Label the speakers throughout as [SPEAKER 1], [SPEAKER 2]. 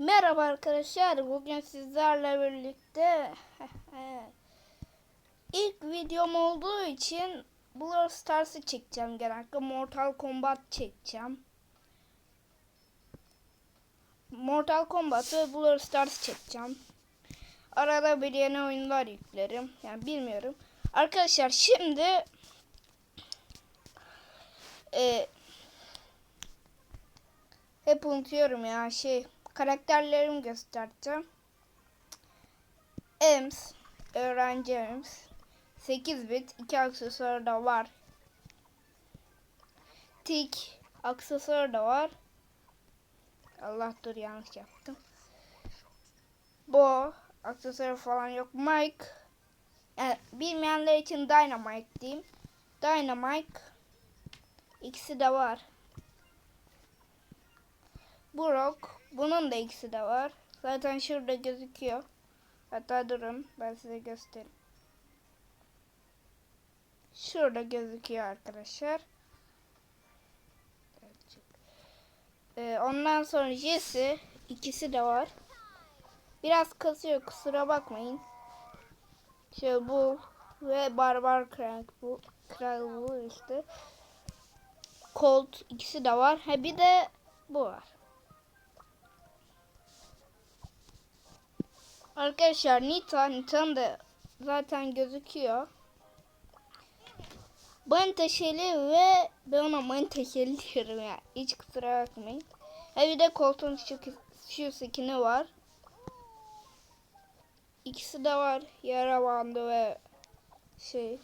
[SPEAKER 1] Merhaba arkadaşlar. Bugün sizlerle birlikte ilk videom olduğu için Brawl Stars'ı çekeceğim genellikle. Mortal Kombat çekeceğim. Mortal Kombat ve Brawl Stars çekeceğim. Arada bir yeni oyunlar yüklerim. Yani bilmiyorum. Arkadaşlar şimdi e, hep unutuyorum ya şey karakterlerimi göstereceğim. Ems, öğrenci Ems. 8 bit, 2 aksesuarı da var. Tik, aksesuarı da var. Allah dur yanlış yaptım. Bo, aksesuarı falan yok. Mike, yani bilmeyenler için Dynamite diyeyim. Dynamite, ikisi de var. Brock. Bunun da ikisi de var. Zaten şurada gözüküyor. Hatta durun ben size göstereyim. Şurada gözüküyor arkadaşlar. Ee, ondan sonra Jesse ikisi de var. Biraz kasıyor kusura bakmayın. Şöyle bu ve Barbar Kral bu. Kral bu işte. Colt ikisi de var. Ha bir de bu var. Arkadaşlar Nita, Nita'nın da zaten gözüküyor. Manteşeli ve ben ona manteşeli diyorum ya. Hiç kusura bakmayın. Ha bir de koltuğun şu, şu skin'i var. İkisi de var. Yara bandı ve şey.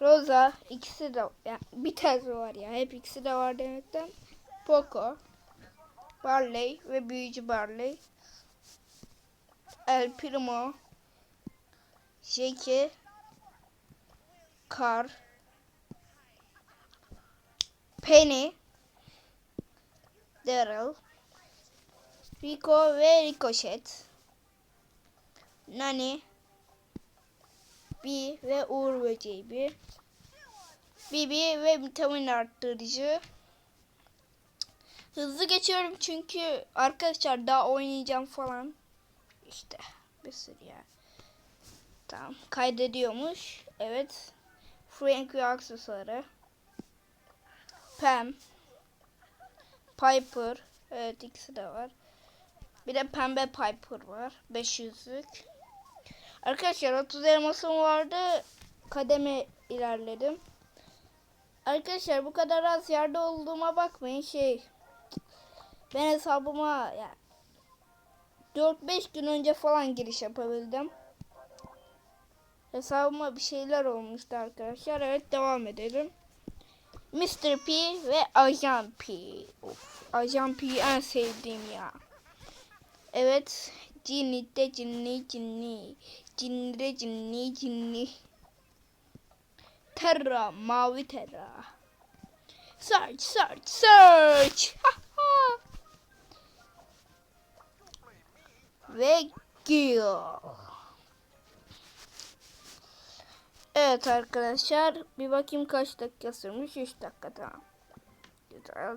[SPEAKER 1] Rosa ikisi de yani bir tanesi var ya. Hep ikisi de var demekten. Poco, Barley ve büyücü Barley. El Primo, Jackie, Car, Penny, Daryl, Rico ve Ricochet, Nani, B ve Uğur Böceği Bibi ve vitamin arttırıcı. Hızlı geçiyorum çünkü arkadaşlar daha oynayacağım falan. İşte bir sürü ya. Tamam kaydediyormuş. Evet. Frank ve aksesuarı. Pam. Piper. Evet ikisi de var. Bir de pembe Piper var. 500'lük. Arkadaşlar 30 elmasım vardı. Kademe ilerledim. Arkadaşlar bu kadar az yerde olduğuma bakmayın. Şey ben hesabıma yani 4-5 gün önce falan giriş yapabildim. Hesabıma bir şeyler olmuştu arkadaşlar. Evet devam edelim. Mr. P ve Ajan P. Of, Ajan P en sevdiğim ya. Evet. Cinni de cinni cinni. Cinni de cinni cinni. Terra mavi terra. Search search search. Ha. Ve Gil. Evet arkadaşlar bir bakayım kaç dakika sürmüş 3 dakika tamam. Güzel.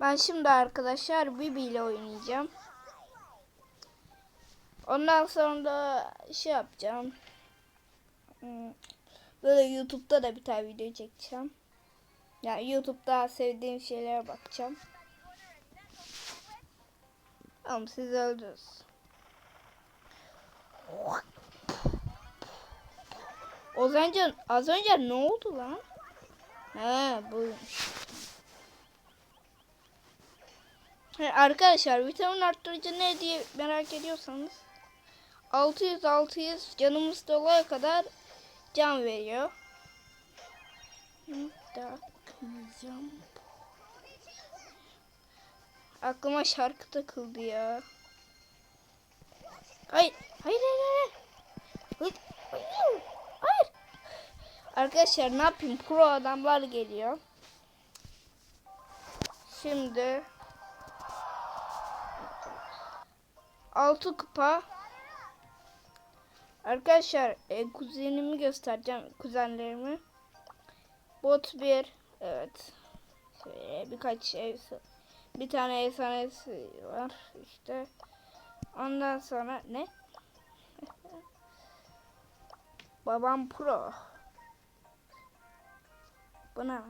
[SPEAKER 1] Ben şimdi arkadaşlar Bibi ile oynayacağım. Ondan sonra da şey yapacağım. Hmm, böyle YouTube'da da bir tane video çekeceğim. Yani YouTube'da sevdiğim şeylere bakacağım. Tamam siz öldünüz. Az önce, az önce ne oldu lan? He buymuş. He, arkadaşlar vitamin arttırıcı ne diye merak ediyorsanız 600 600 canımız dolaya kadar can veriyor. Da kıyacağım. Aklıma şarkı takıldı ya. Hayır, hayır, hayır, hayır. Hayır. Arkadaşlar ne yapayım? Pro adamlar geliyor. Şimdi altı kupa. Arkadaşlar e, kuzenimi göstereceğim. Kuzenlerimi. Bot 1. Evet. Şöyle birkaç şey Bir tane efsanesi var işte. Ondan sonra ne? Babam pro. Buna.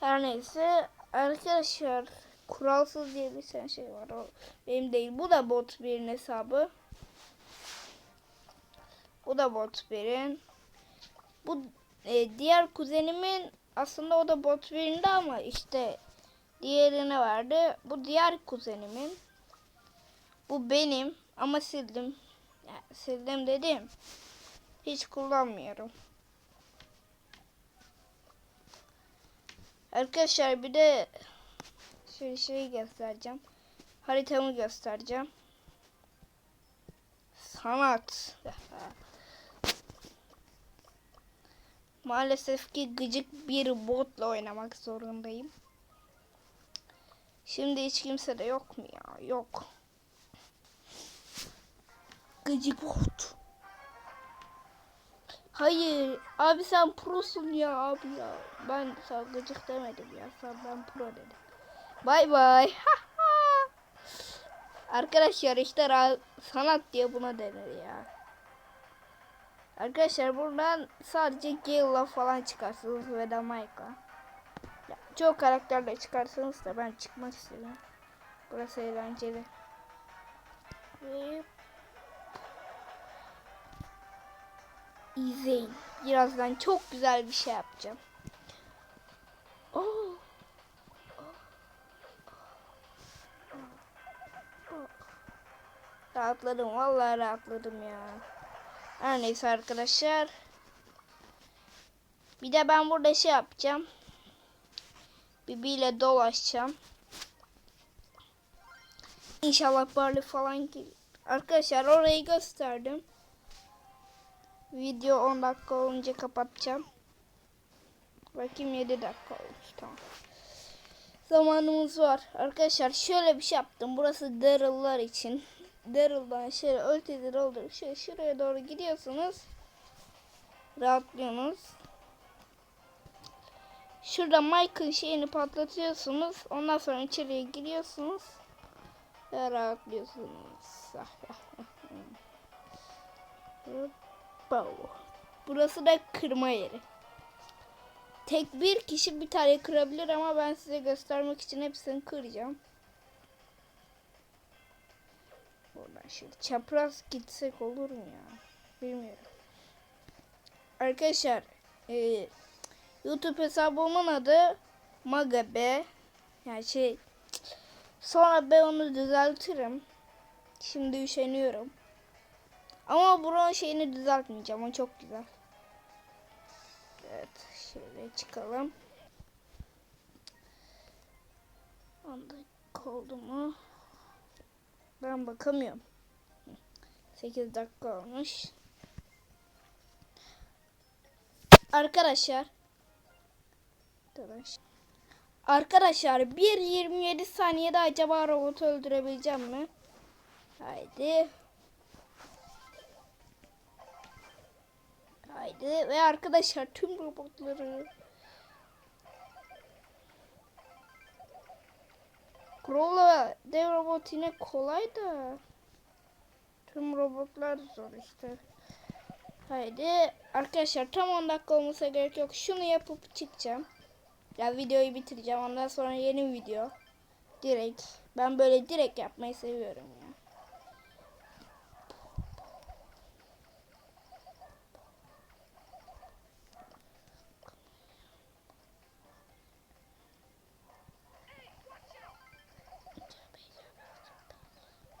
[SPEAKER 1] Her neyse arkadaşlar kuralsız diye bir tane şey var. O benim değil. Bu da bot birin hesabı. Bu da bot birin. Bu e, diğer kuzenimin aslında o da bot birinde ama işte diğerine verdi. Bu diğer kuzenimin. Bu benim ama sildim. Yani sildim dedim. Hiç kullanmıyorum. Arkadaşlar bir de şöyle şeyi göstereceğim. Haritamı göstereceğim. Sanat. Maalesef ki gıcık bir botla oynamak zorundayım. Şimdi hiç kimse de yok mu ya? Yok. Gıcık bot. Hayır. Abi sen prosun ya abi ya. Ben sana gıcık demedim ya. Sen ben pro dedim. Bay bay. Arkadaşlar işte sanat diye buna denir ya. Arkadaşlar buradan sadece Gale'la falan çıkarsınız ve de Mike'la. Çok karakterle çıkarsanız da ben çıkmak istedim. Burası eğlenceli. Ve izleyin. Birazdan çok güzel bir şey yapacağım. Oo. Rahatladım. Vallahi rahatladım ya. Her neyse arkadaşlar. Bir de ben burada şey yapacağım. Bibi ile dolaşacağım. İnşallah Barley falan gelir. Arkadaşlar orayı gösterdim. Video 10 dakika olunca kapatacağım. Bakayım 7 dakika olmuş tamam. Zamanımız var. Arkadaşlar şöyle bir şey yaptım. Burası Daryl'lar için. Daryl'dan şöyle öteleri oldu. Şöyle şuraya doğru gidiyorsunuz. Rahatlıyorsunuz. Şurada Mike'ın şeyini patlatıyorsunuz. Ondan sonra içeriye giriyorsunuz. Ve rahatlıyorsunuz. Burası da kırma yeri. Tek bir kişi bir tane kırabilir ama ben size göstermek için hepsini kıracağım. Buradan şöyle çapraz gitsek olur mu ya? Bilmiyorum. Arkadaşlar e, YouTube hesabımın adı Magabe. Yani şey sonra ben onu düzeltirim. Şimdi üşeniyorum. Ama buranın şeyini düzeltmeyeceğim. O çok güzel. Evet. Şöyle çıkalım. 10 dakika oldu mu? Ben bakamıyorum. 8 dakika olmuş. Arkadaşlar. Arkadaş- Arkadaşlar 1.27 saniyede acaba robotu öldürebileceğim mi? Haydi. Haydi ve arkadaşlar tüm robotları Crawl'la dev robot yine kolay da tüm robotlar zor işte. Haydi arkadaşlar tam 10 dakika olmasa gerek yok. Şunu yapıp çıkacağım. Ya videoyu bitireceğim. Ondan sonra yeni video. Direkt. Ben böyle direkt yapmayı seviyorum ya.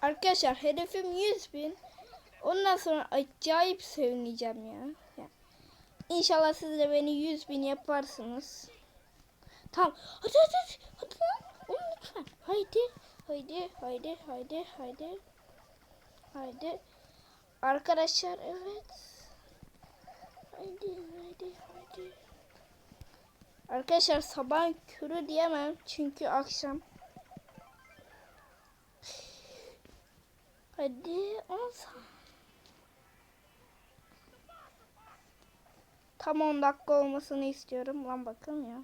[SPEAKER 1] Arkadaşlar hedefim 100 bin. Ondan sonra acayip sevineceğim ya. ya. İnşallah siz de beni 100 bin yaparsınız. Tamam. Hadi hadi hadi. Hadi lan. Lütfen. Haydi. Haydi. Haydi. Haydi. Haydi. Haydi. Arkadaşlar evet. Haydi. Haydi. Haydi. Arkadaşlar sabah körü diyemem. Çünkü akşam. Hadi 10 Tam 10 dakika olmasını istiyorum. Lan bakın ya.